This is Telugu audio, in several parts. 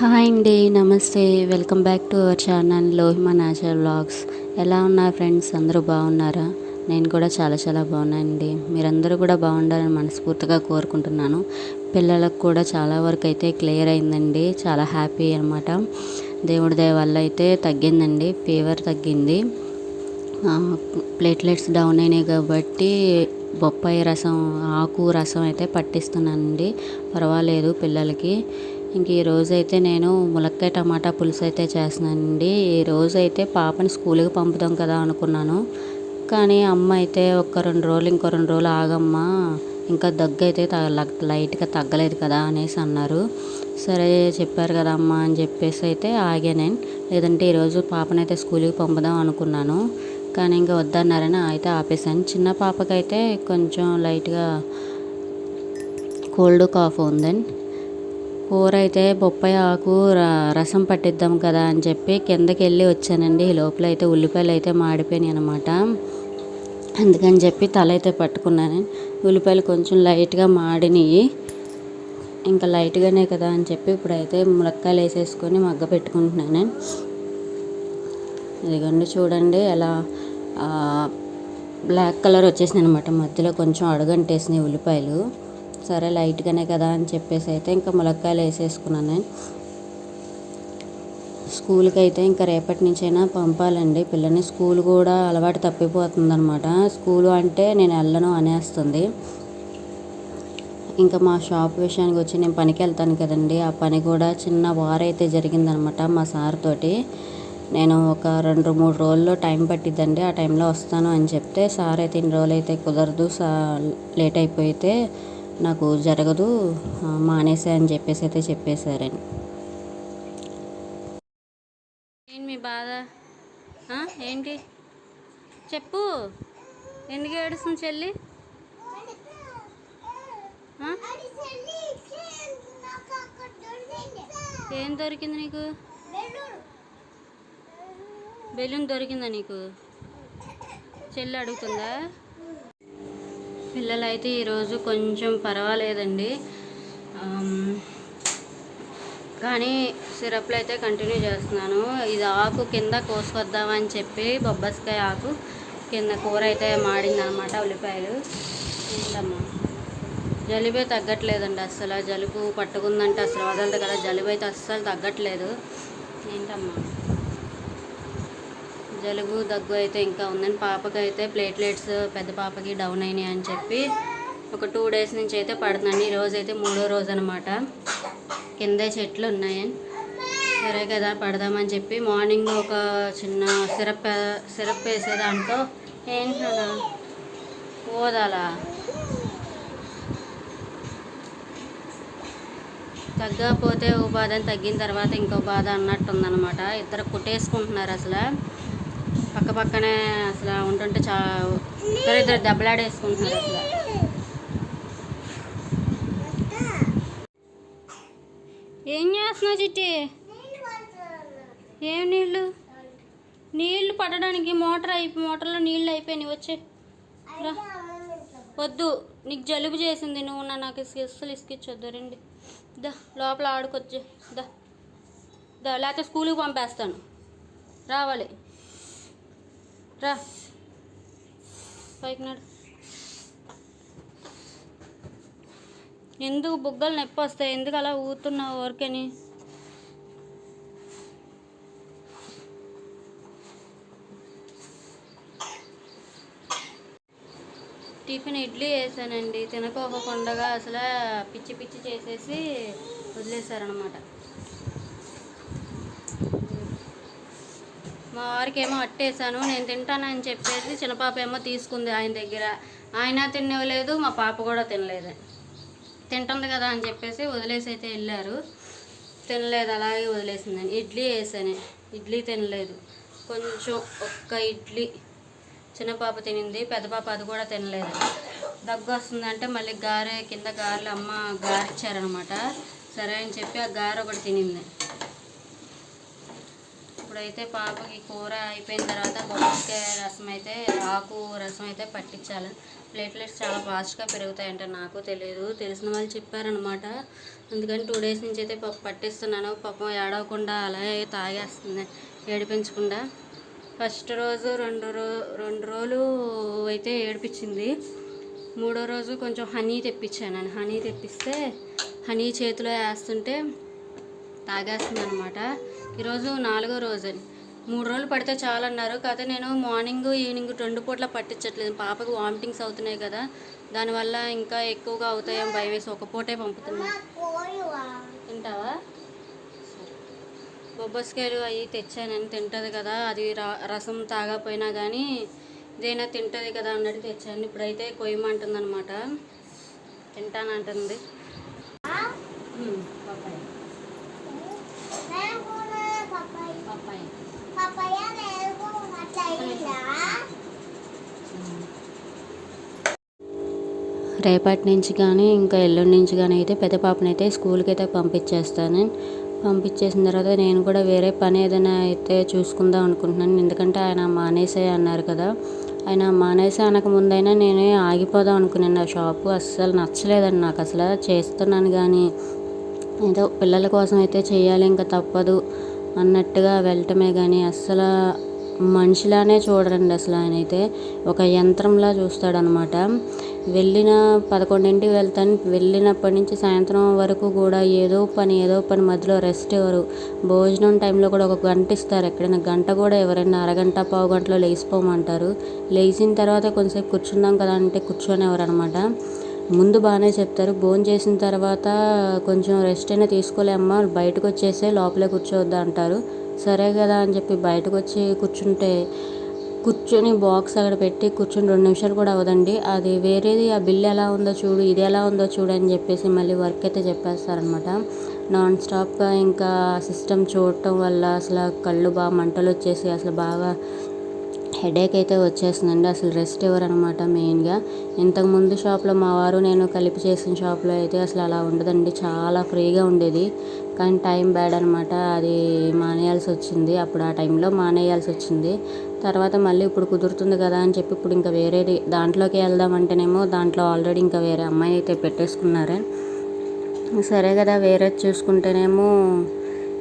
హాయ్ అండి నమస్తే. Welcome back to our channel Lohima natural blogs ఎలా ఉన్నారు ఫ్రెండ్స్? అందరూ బాగున్నారా? నేను కూడా చాలా చాలా బాగున్నానండి. మీరందరూ కూడా బాగుండాలని మనస్ఫూర్తిగా కోరుకుంటున్నాను. పిల్లలకు కూడా చాలా వరకు అయితే క్లియర్ అయిందండి. చాలా హ్యాపీ అనమాట దేవుడి దయ వల్ల అయితే తగ్గిందండి. ఫీవర్ తగ్గింది. ప్లేట్లెట్స్ డౌన్ అయినాయి కాబట్టి బొప్పాయి రసం ఆకు రసం అయితే పట్టిస్తున్నానండి. పర్వాలేదు పిల్లలకి. ఇంక ఈ నేను ములక్కాయ టమాటా పులుసు అయితే చేస్తున్నానండి. ఈ రోజైతే పాపని స్కూల్కి పంపుదాం కదా అనుకున్నాను. కానీ అమ్మ అయితే ఒక్క రెండు రోజులు ఇంకో రెండు రోజులు ఆగమ్మా ఇంకా దగ్గు అయితే తగ లైట్గా తగ్గలేదు కదా అనేసి అన్నారు. సరే చెప్పారు కదా అమ్మ అని చెప్పేసి అయితే ఆగాను. లేదంటే ఈరోజు పాపనైతే స్కూల్కి పంపుదాం అనుకున్నాను. కానీ ఇంకా వద్దన్నారని అయితే ఆపేసాను చిన్న పాపకైతే కొంచెం లైట్గా కోల్డ్ కాఫ్ ఉందండి కూర అయితే బొప్పాయి ఆకు రసం పట్టిద్దాం కదా అని చెప్పి కిందకి వెళ్ళి వచ్చానండి. ఈ లోపల అయితే ఉల్లిపాయలు అయితే మాడిపోయినాయి అనమాట అందుకని చెప్పి తల అయితే పట్టుకున్నాను. ఉల్లిపాయలు కొంచెం లైట్గా మాడినాయి. ఇంకా లైట్గానే కదా అని చెప్పి ఇప్పుడైతే ములక్కాయలు వేసేసుకొని మగ్గ పెట్టుకుంటున్నాను. ఇదిగోండి చూడండి ఎలా బ్లాక్ కలర్ వచ్చేసింది అనమాట మధ్యలో కొంచెం అడుగంటేసినాయి ఉల్లిపాయలు. సరే లైట్గానే కదా అని చెప్పేసి అయితే ఇంకా ములక్కాయలు వేసేసుకున్నాను నేను. స్కూల్కి అయితే ఇంకా రేపటి నుంచైనా పంపాలండి. పిల్లని స్కూల్ కూడా అలవాటు తప్పిపోతుంది అనమాట స్కూలు అంటే నేను వెళ్ళను అనేస్తుంది. ఇంకా మా షాప్ విషయానికి వచ్చి నేను పనికి వెళ్తాను కదండి. ఆ పని కూడా చిన్న వారైతే జరిగిందనమాట మా సార్ తోటి. నేను ఒక రెండు మూడు రోజుల్లో టైం పట్టిద్దండి. ఆ టైంలో వస్తాను అని చెప్తే సార్ అయితే ఇన్ని రోజులు అయితే కుదరదు. సా లేట్ అయిపోయితే నాకు జరగదు ఆ, మానేసే అని చెప్పేసి అయితే చెప్పేశారని. ఏంటి మీ బాధ? ఏంటి? చెప్పు. ఎందుకు ఏడుస్తుంది చెల్లి? ఏం దొరికింది నీకు? బెలూన్ దొరికిందా నీకు? చెల్లి అడుగుతుందా? పిల్లలు అయితే ఈరోజు కొంచెం పర్వాలేదండి. కానీ సిరప్లు అయితే కంటిన్యూ చేస్తున్నాను. ఇది ఆకు కింద కోసుకొద్దామని చెప్పి బొబ్బస్కాయ ఆకు కింద కూర అయితే మాడిందనమాట ఉల్లిపాయలు. ఏంటమ్మా? జలుబే తగ్గట్లేదండి అస్సలు. జలుబు పట్టుకుందంటే అసలు వదలదు కదా. జలుబు అయితే అస్సలు తగ్గట్లేదు. ఏంటమ్మా? జలుబు దగ్గు అయితే ఇంకా ఉందని పాపకి అయితే ప్లేట్లెట్స్ పెద్ద పాపకి డౌన్ అయినాయి అని చెప్పి ఒక టూ డేస్ నుంచి అయితే పడుతుందండి. ఈ అయితే మూడో రోజు అనమాట కిందే చెట్లు ఉన్నాయి సరే కదా పడదామని చెప్పి మార్నింగ్ ఒక చిన్న సిరప్ సిరప్ వేసే దాంట్లో ఏంటి ఓదాలా తగ్గకపోతే ఓ బాధని తగ్గిన తర్వాత ఇంకో బాధ అన్నట్టుందనమాట ఇద్దరు కుట్టేసుకుంటున్నారు అసలు. పక్క పక్కనే అసలు ఉంటుంటే చా ఇద్దరు ఇద్దరు దెబ్బలాడేసుకుంటున్నారు అసలు. ఏం చేస్తున్నావు చిట్టి? ఏం నీళ్ళు? నీళ్ళు పడడానికి మోటార్ అయి మోటార్లో నీళ్ళు అయిపోయినాయి. వచ్చే. రా. వద్దు. నీకు జలుబు చేసింది నువ్వు నా నాకు ఇసుక అస్సలు ఇసుకిచ్చొద్దు. రండి. దా లోపల ఆడుకొచ్చే. దా. దా లేకపోతే స్కూల్కి పంపేస్తాను. రావాలి. రా. పైకి నడు. ఎందుకు బుగ్గలు నొప్పి వస్తాయి? ఎందుకు అలా ఊతున్నావు ఊరికని? టిఫిన్ ఇడ్లీ వేసానండి తినకోకుండా అసలు పిచ్చి పిచ్చి చేసేసి వదిలేశారనమాట మా వారికి ఏమో అట్టేసాను నేను తింటానని చెప్పేసి చిన్నపాప ఏమో తీసుకుంది ఆయన దగ్గర. ఆయన తినలేదు మా పాప కూడా తినలేదు. తింటుంది కదా అని చెప్పేసి వదిలేసి అయితే వెళ్ళారు. తినలేదు అలాగే వదిలేసిందని. ఇడ్లీ వేసాను. ఇడ్లీ తినలేదు. కొంచెం ఒక్క ఇడ్లీ చిన్న పాప తినింది పెద్ద పాప అది కూడా తినలేదు. దగ్గు వస్తుందంటే మళ్ళీ గారె కింద గారెలు అమ్మ గారిచ్చారనమాట. సరే అని చెప్పి ఆ గారె ఒకటి తినింది. ఇప్పుడైతే పాపకి కూర అయిపోయిన తర్వాత బొమ్మకాయ రసం అయితే ఆకు రసం అయితే పట్టించాలి. ప్లేట్లెట్స్ చాలా ఫాస్ట్గా పెరుగుతాయంట నాకు తెలియదు. తెలిసిన వాళ్ళు చెప్పారనమాట అందుకని టూ డేస్ నుంచి అయితే పప్పు పట్టిస్తున్నాను. పాపం ఏడవకుండా అలాగే తాగేస్తుంది ఏడిపించకుండా. ఫస్ట్ రోజు రెండు రో రెండు రోజులు అయితే ఏడిపించింది. మూడో రోజు కొంచెం హనీ తెప్పించాను. హనీ తెప్పిస్తే హనీ చేతిలో వేస్తుంటే తాగేస్తుంది అనమాట ఈరోజు నాలుగో రోజు. మూడు రోజులు పడితే చాలు అన్నారు కాకపోతే నేను మార్నింగ్ ఈవినింగ్ రెండు పూట్ల పట్టించట్లేదు. పాపకు వామిటింగ్స్ అవుతున్నాయి కదా. దానివల్ల ఇంకా ఎక్కువగా అవుతాయని భయం వేసి ఒక పూటే పంపుతున్నా. తింటావా? బొబ్బస్కాయలు అవి తెచ్చానని తింటుంది కదా. అది రసం తాగకపోయినా కానీ ఇదైనా తింటుంది కదా అన్నట్టు తెచ్చాను. ఇప్పుడైతే కొయ్యమంటుంది అనమాట తింటానంటుంది రేపటి నుంచి కానీ ఇంకా ఎల్లుండి నుంచి కానీ అయితే పెద్ద పాపని అయితే స్కూల్కి అయితే పంపించేస్తాను. పంపించేసిన తర్వాత నేను కూడా వేరే పని ఏదైనా అయితే చూసుకుందాం అనుకుంటున్నాను. ఎందుకంటే ఆయన మానేసే అన్నారు కదా. ఆయన మానేసే అనక ముందైనా నేనే ఆగిపోదాం అనుకున్నాను. ఆ షాపు అస్సలు నచ్చలేదండి నాకు. అసలు చేస్తున్నాను కానీ ఏదో పిల్లల కోసం అయితే చేయాలి ఇంకా తప్పదు అన్నట్టుగా వెళ్ళటమే కానీ అస్సలు మనిషిలానే చూడరండి అసలు ఆయన అయితే ఒక యంత్రంలా చూస్తాడనమాట. వెళ్ళిన పదకొండింటికి వెళ్తాను. వెళ్ళినప్పటి నుంచి సాయంత్రం వరకు కూడా ఏదో పని ఏదో పని మధ్యలో రెస్ట్ ఇవ్వరు భోజనం టైంలో కూడా ఒక గంట ఇస్తారు. ఎక్కడైనా గంట కూడా ఎవరైనా అరగంట పావు గంటలో లేచిపోమంటారు. లేచిన తర్వాత కొంతసేపు కూర్చుందాం కదా అంటే కూర్చొనేవారు అనమాట ముందు బాగానే చెప్తారు. భోజనం చేసిన తర్వాత కొంచెం రెస్ట్ అయినా తీసుకోలేమ్మా బయటకు వచ్చేసే లోపలే కూర్చోవద్దా అంటారు. సరే కదా అని చెప్పి బయటకు వచ్చి కూర్చుంటే కూర్చొని బాక్స్ అక్కడ పెట్టి కూర్చొని రెండు నిమిషాలు కూడా అవ్వదండి. అది వేరేది ఆ బిల్ ఎలా ఉందో చూడు ఇది ఎలా ఉందో చూడు అని చెప్పేసి మళ్ళీ వర్క్ అయితే చెప్పేస్తారనమాట నాన్ స్టాప్గా ఇంకా సిస్టమ్ చూడటం వల్ల అసలు కళ్ళు బాగా మంటలు వచ్చేసి అసలు బాగా హెడేక్ అయితే వచ్చేస్తుందండి. అసలు రెస్ట్ ఇవ్వరనమాట మెయిన్గా. ఇంతకుముందు షాప్లో మా వారు నేను కలిపి చేసిన షాప్లో అయితే అసలు అలా ఉండదండి. చాలా ఫ్రీగా ఉండేది. కానీ టైం బ్యాడ్ అనమాట. అది మానేయాల్సి వచ్చింది. అప్పుడు ఆ టైంలో మానేయాల్సి వచ్చింది. తర్వాత మళ్ళీ ఇప్పుడు కుదురుతుంది కదా అని చెప్పి ఇప్పుడు ఇంకా వేరేది దాంట్లోకి వెళ్దామంటేనేమో దాంట్లో ఆల్రెడీ ఇంకా వేరే అమ్మాయి అయితే పెట్టేసుకున్నారే. సరే కదా వేరే చూసుకుంటేనేమో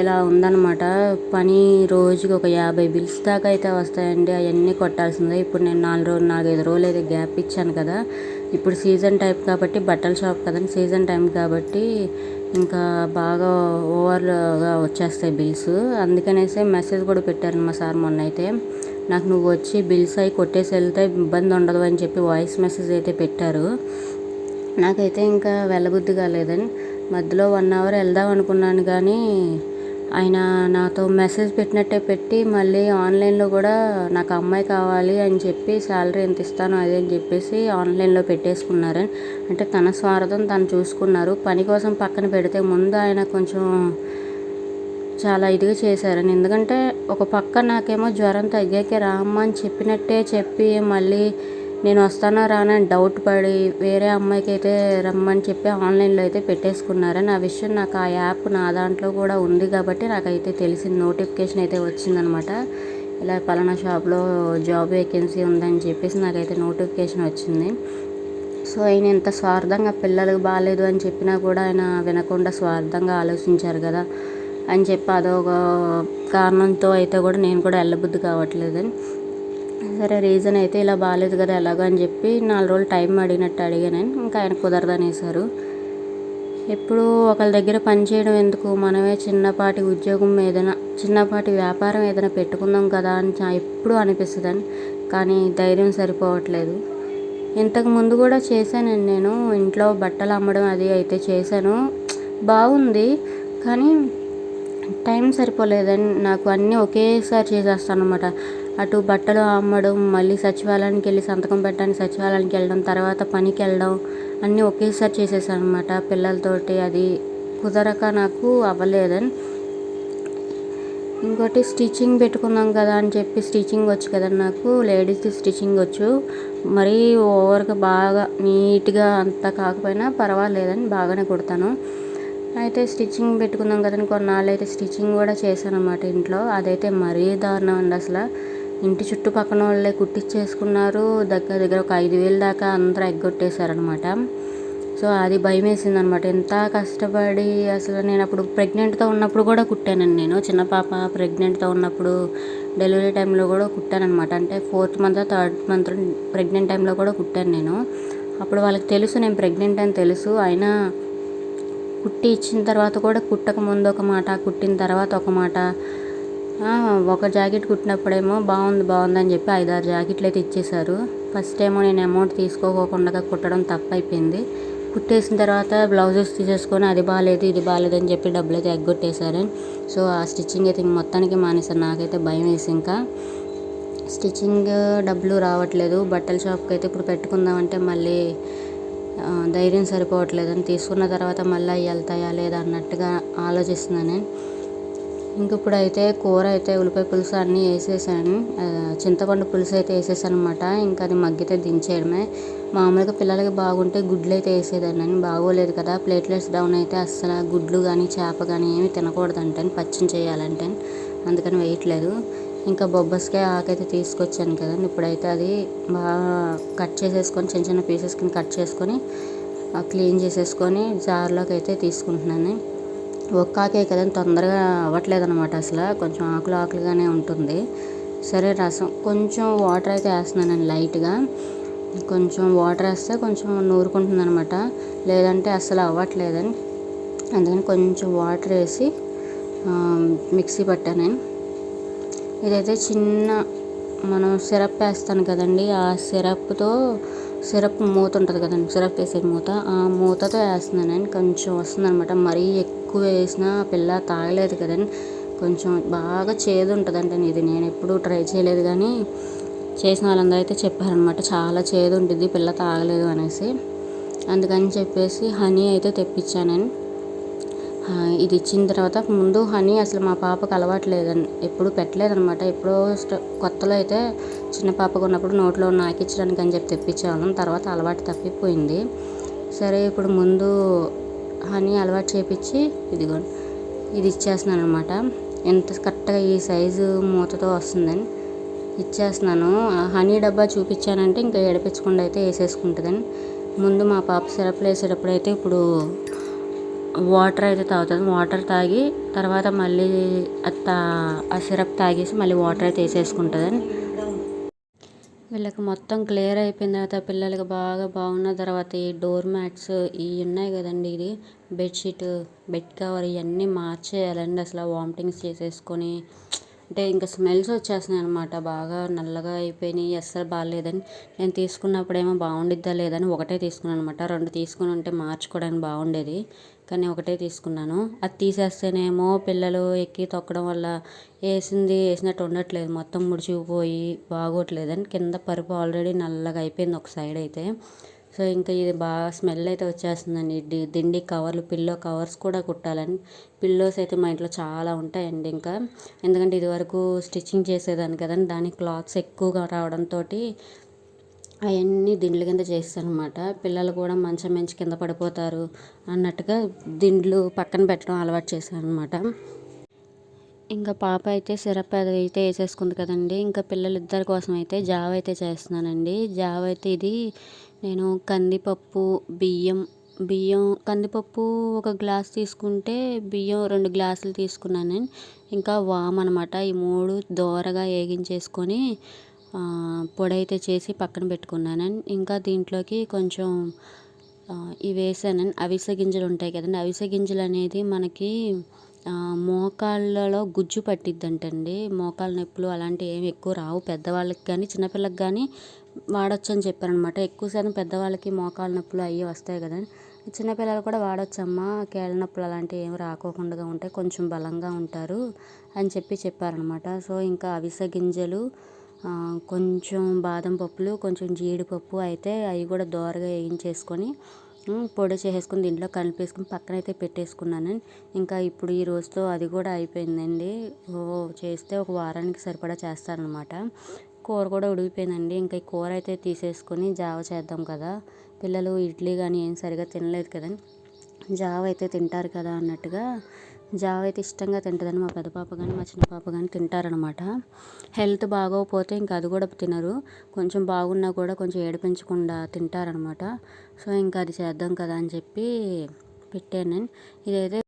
ఇలా ఉందన్నమాట. పని రోజుకి ఒక యాభై బిల్స్ దాకా అయితే వస్తాయండి. అవన్నీ కొట్టాల్సిందే. ఇప్పుడు నేను నాలుగు రోజులు నాలుగైదు రోజులు అయితే గ్యాప్ ఇచ్చాను కదా. ఇప్పుడు సీజన్ టైప్ కాబట్టి బట్టల షాప్ కదండి సీజన్ టైం కాబట్టి ఇంకా బాగా ఓవర్గా వచ్చేస్తాయి బిల్స్. అందుకనేసే మెసేజ్ కూడా పెట్టారు మా సార్ మొన్న అయితే నాకు నువ్వు వచ్చి బిల్స్ అవి కొట్టేసి వెళ్తే ఇబ్బంది ఉండదు అని చెప్పి వాయిస్ మెసేజ్ అయితే పెట్టారు. నాకైతే ఇంకా వెళ్ళబుద్ధి కాలేదని మధ్యలో వన్ అవర్ వెళ్దాం అనుకున్నాను కానీ ఆయన నాతో మెసేజ్ పెట్టినట్టే పెట్టి మళ్ళీ ఆన్లైన్లో కూడా నాకు అమ్మాయి కావాలి అని చెప్పి శాలరీ ఎంత ఇస్తాను అదే అని చెప్పేసి ఆన్లైన్లో పెట్టేసుకున్నారు అంటే తన స్వార్థం తను చూసుకున్నారు. పని కోసం పక్కన పెడితే ముందు ఆయన కొంచెం చాలా ఇదిగా చేశారని. ఎందుకంటే ఒక పక్క నాకేమో జ్వరం తగ్గాక రామ్మ అని చెప్పినట్టే చెప్పి మళ్ళీ నేను వస్తానా రానా అని డౌట్ పడి వేరే అమ్మాయికి అయితే రమ్మని చెప్పి ఆన్లైన్లో అయితే పెట్టేసుకున్నారని ఆ విషయం నాకు ఆ యాప్ నా దాంట్లో కూడా ఉంది కాబట్టి నాకైతే తెలిసింది. నోటిఫికేషన్ అయితే వచ్చిందనమాట. ఇలా పలానా షాప్లో జాబ్ వేకెన్సీ ఉందని చెప్పేసి నాకైతే నోటిఫికేషన్ వచ్చింది. సో ఆయన ఎంత స్వార్థంగా పిల్లలకు బాగాలేదు అని చెప్పినా కూడా ఆయన వినకుండా స్వార్థంగా ఆలోచించారు కదా అని చెప్పి అదొక కారణంతో అయితే కూడా నేను కూడా వెళ్ళబుద్ధి కావట్లేదని. సరే రీజన్ అయితే ఇలా బాగాలేదు కదా ఎలాగో అని చెప్పి నాలుగు రోజులు టైం అడిగినట్టు అడిగాను. ఇంకా ఆయన కుదరదనేసారు ఎప్పుడు ఒకళ్ళ దగ్గర పని చేయడం ఎందుకు? మనమే చిన్నపాటి ఉద్యోగం ఏదైనా చిన్నపాటి వ్యాపారం ఏదైనా పెట్టుకుందాం కదా అని ఎప్పుడు అనిపిస్తుందని కానీ ధైర్యం సరిపోవట్లేదు. ఇంతకు ముందు కూడా చేశానండి నేను ఇంట్లో బట్టలు అమ్మడం అది అయితే చేశాను. బాగుంది కానీ టైం సరిపోలేదని నాకు అన్నీ ఒకేసారి చేసేస్తాను అనమాట అటు బట్టలు అమ్మడం మళ్ళీ సచివాలయానికి వెళ్ళి సంతకం పెట్టడానికి సచివాలయానికి వెళ్ళడం తర్వాత పనికి వెళ్ళడం అన్నీ ఒకేసారి చేసేసాను అనమాట పిల్లలతోటి. అది కుదరక నాకు అవ్వలేదని. ఇంకోటి స్టిచ్చింగ్ పెట్టుకుందాం కదా అని చెప్పి స్టిచ్చింగ్ వచ్చు కదా నాకు లేడీస్ది స్టిచ్చింగ్ వచ్చు. మరీ ఓవర్గా బాగా నీట్గా అంత కాకపోయినా పర్వాలేదని బాగానే కుడతాను. అయితే స్టిచ్చింగ్ పెట్టుకుందాం కదా కొన్నాళ్ళు అయితే స్టిచ్చింగ్ కూడా చేశాను అనమాట ఇంట్లో. అదైతే మరీ దారుణం అండి అసలు. ఇంటి చుట్టుపక్కల వాళ్ళే కుట్టించేసుకున్నారు. దగ్గర దగ్గర ఒక ఐదు వేలు దాకా అందరూ ఎగ్గొట్టేశారనమాట సో అది భయం వేసింది అనమాట ఎంత కష్టపడి అసలు నేను అప్పుడు ప్రెగ్నెంట్తో ఉన్నప్పుడు కూడా కుట్టానండి నేను. చిన్న పాప ప్రెగ్నెంట్తో ఉన్నప్పుడు డెలివరీ టైంలో కూడా కుట్టాను అనమాట అంటే fourth month third month pregnant టైంలో కూడా కుట్టాను నేను. అప్పుడు వాళ్ళకి తెలుసు నేను ప్రెగ్నెంట్ అని తెలుసు. అయినా కుట్టి ఇచ్చిన తర్వాత కూడా కుట్టక ముందు ఒక మాట కుట్టిన తర్వాత ఒక మాట. ఒక జాకెట్ కుట్టినప్పుడేమో బాగుంది బాగుంది అని చెప్పి ఐదారు జాకెట్లు అయితే ఇచ్చేశారు. ఫస్ట్ ఏమో నేను అమౌంట్ తీసుకోకుండా కుట్టడం తప్పైపోయింది. కుట్టేసిన తర్వాత బ్లౌజెస్ తీసేసుకొని అది బాగాలేదు ఇది బాగాలేదు అని చెప్పి డబ్బులు అయితే ఎగ్గొట్టేశారు. సో ఆ స్టిచ్చింగ్ అయితే ఇంక మొత్తానికి మానేశారు. నాకైతే భయం వేసి ఇంకా స్టిచ్చింగ్ డబ్బులు రావట్లేదు. బట్టల షాప్కి అయితే ఇప్పుడు పెట్టుకుందామంటే మళ్ళీ ధైర్యం సరిపోవట్లేదని తీసుకున్న తర్వాత మళ్ళీ వెళ్తాయా లేదా అన్నట్టుగా ఆలోచిస్తున్నాను. నేను ఇంక ఇప్పుడు అయితే కూర అయితే ఉల్లిపాయ పులుసు అన్నీ వేసేసాను. చింతపండు పులుసు అయితే వేసేసాను అనమాట ఇంకా అది మగ్గితే దించేయడమే. మామూలుగా పిల్లలకి బాగుంటే గుడ్లు అయితే వేసేదాన్ని. అని బాగోలేదు కదా. ప్లేట్లెట్స్ డౌన్ అయితే అస్సలు గుడ్లు కానీ చేప కానీ ఏమి తినకూడదంటే పచ్చిని చేయాలంటే అందుకని వేయట్లేదు ఇంకా బొబ్బస్కాయ ఆకైతే తీసుకొచ్చాను కదా. ఇప్పుడైతే అది బాగా కట్ చేసేసుకొని చిన్న చిన్న పీసెస్ కింద కట్ చేసుకొని క్లీన్ చేసేసుకొని జార్లోకి అయితే తీసుకుంటున్నాను. ఒక్క ఆకే కదండి తొందరగా అవ్వట్లేదు అనమాట అసలు. కొంచెం ఆకులు ఆకులుగానే ఉంటుంది. సరే రసం. కొంచెం వాటర్ అయితే వేస్తున్నానండి లైట్గా. కొంచెం వాటర్ వేస్తే కొంచెం నూరుకుంటుంది అనమాట లేదంటే అస్సలు అవ్వట్లేదని. అందుకని కొంచెం వాటర్ వేసి మిక్సీ పట్టాను. నేను ఇదైతే చిన్న మనం సిరప్ వేస్తాను కదండి ఆ సిరప్తో సిరప్ మూత ఉంటుంది కదండి సిరప్ వేసే మూత. ఆ మూతతో వేస్తున్నాను నేను. కొంచెం వస్తుంది అనమాట మరీ ఎక్కువ వేసినా పిల్ల తాగలేదు కదండి. కొంచెం బాగా చేదు ఉంటుందంటే ఇది నేను ఎప్పుడూ ట్రై చేయలేదు కానీ చేసిన వాళ్ళందరూ అయితే చెప్పారనమాట చాలా చేదు ఉంటుంది పిల్ల తాగలేదు అనేసి. అందుకని చెప్పేసి హనీ అయితే తెప్పించాను నేను. ఇది ఇచ్చిన తర్వాత ముందు హనీ అసలు మా పాపకు అలవాటు లేదండి. ఎప్పుడు పెట్టలేదనమాట ఎప్పుడో స్ట కొత్తలో అయితే చిన్న పాపకు ఉన్నప్పుడు నోట్లో నాకిచ్చడానికి అని చెప్పి తెప్పించాను తర్వాత అలవాటు తప్పిపోయింది. సరే ఇప్పుడు ముందు హనీ అలవాటు చేపించి ఇదిగో ఇది ఇచ్చేస్తున్నాను అనమాట ఎంత కరెక్ట్గా ఈ సైజు మూతతో వస్తుందని ఇచ్చేస్తున్నాను. ఆ హనీ డబ్బా చూపించానంటే ఇంకా ఏడిపించకుండా అయితే వేసేసుకుంటుందని. ముందు మా పాప సిరప్లు వేసేటప్పుడు అయితే ఇప్పుడు వాటర్ అయితే తాగుతుంది. వాటర్ తాగి తర్వాత మళ్ళీ ఆ సిరప్ తాగేసి మళ్ళీ వాటర్ అయితే వేసేసుకుంటుందని వీళ్ళకి మొత్తం క్లియర్ అయిపోయిన తర్వాత పిల్లలకి బాగా బాగున్న తర్వాత ఈ డోర్ మ్యాట్స్ ఇవి ఉన్నాయి కదండి ఇది. బెడ్షీట్ బెడ్ కవర్ ఇవన్నీ మార్చేయాలండి అసలు వామిటింగ్స్ చేసేసుకొని. అంటే ఇంకా స్మెల్స్ వచ్చేస్తున్నాయి అనమాట బాగా నల్లగా అయిపోయినాయి. అస్సలు బాగాలేదని నేను తీసుకున్నప్పుడేమో బాగుండిద్దా లేదని ఒకటే తీసుకున్నాను అనమాట రెండు తీసుకుని ఉంటే మార్చుకోవడానికి బాగుండేది. కానీ ఒకటే తీసుకున్నాను. అది తీసేస్తేనేమో పిల్లలు ఎక్కి తొక్కడం వల్ల వేసింది వేసినట్టు ఉండట్లేదు. మొత్తం ముడిచిపోయి బాగోట్లేదని కింద పరుపు ఆల్రెడీ నల్లగా అయిపోయింది ఒక సైడ్ అయితే. సో ఇంకా ఇది బాగా స్మెల్ అయితే వచ్చేస్తుందండి. దిండి కవర్లు పిల్లో కవర్స్ కూడా కుట్టాలని. పిల్లోస్ అయితే మా ఇంట్లో చాలా ఉంటాయండి ఇంకా. ఎందుకంటే ఇదివరకు స్టిచ్చింగ్ చేసేదాన్ని కదండి. దానికి క్లాత్స్ ఎక్కువగా రావడంతో అవన్నీ దిండ్ల కింద చేస్తారనమాట అనమాట పిల్లలు కూడా మంచం మంచి కింద పడిపోతారు అన్నట్టుగా దిండ్లు పక్కన పెట్టడం అలవాటు చేశారనమాట అనమాట ఇంకా పాప అయితే సిరప్ అది అయితే వేసేసుకుంది కదండి. ఇంకా పిల్లలిద్దరి కోసం అయితే జావ అయితే చేస్తున్నానండి. జావ అయితే ఇది నేను కందిపప్పు బియ్యం బియ్యం కందిపప్పు ఒక గ్లాస్ తీసుకుంటే బియ్యం రెండు గ్లాసులు తీసుకున్నాను. ఇంకా వామ్ అనమాట ఈ మూడు దోరగా వేగించేసుకొని పొడి అయితే చేసి పక్కన పెట్టుకున్నాను. ఇంకా దీంట్లోకి కొంచెం ఇవి వేసాను. అవిసె గింజలు ఉంటాయి కదండి. అవిసె గింజలు అనేది మనకి మోకాళ్ళలో గుజ్జు పట్టిద్దంటండి. మోకాళ్ళ నొప్పులు అలాంటివి ఏమి ఎక్కువ రావు. పెద్దవాళ్ళకి కానీ చిన్నపిల్లకి కానీ వాడచ్చు అని చెప్పారనమాట. ఎక్కువ శాతం పెద్దవాళ్ళకి మోకాళ్ళ నొప్పులు అవి వస్తాయి కదండి చిన్నపిల్లలు కూడా వాడొచ్చమ్మా. కేళ్ళ నొప్పులు అలాంటివి ఏమి రాకోకుండా ఉంటాయి కొంచెం బలంగా ఉంటారు అని చెప్పి చెప్పారనమాట. సో ఇంకా అవిసె గింజలు కొంచెం బాదం పప్పులు కొంచెం జీడిపప్పు అయితే అవి కూడా దోరగా వేయించేసుకొని పొడి చేసేసుకుని దీంట్లో కలిపేసుకుని పక్కన అయితే పెట్టేసుకున్నాను. ఇంకా ఇప్పుడు ఈ రోజుతో అది కూడా అయిపోయిందండి. ఓ చేస్తే ఒక వారానికి సరిపడా చేస్తానమాట కూర కూడా ఉడికిపోయిందండి. ఇంకా ఈ కూర అయితే తీసేసుకొని జావ చేద్దాం కదా. పిల్లలు ఇడ్లీ కానీ ఏం సరిగా తినలేదు కదా. జావ అయితే తింటారు కదా అన్నట్టుగా జావ అయితే ఇష్టంగా తింటుందని మా పెద్ద పాప కానీ మా చిన్న పాప కానీ తింటారనమాట హెల్త్ బాగోకపోతే ఇంకా అది కూడా తినరు. కొంచెం బాగున్నా కూడా కొంచెం ఏడిపించకుండా తింటారనమాట సో ఇంకా అది చేద్దాం కదా అని చెప్పి పెట్టాను నేను. ఇదైతే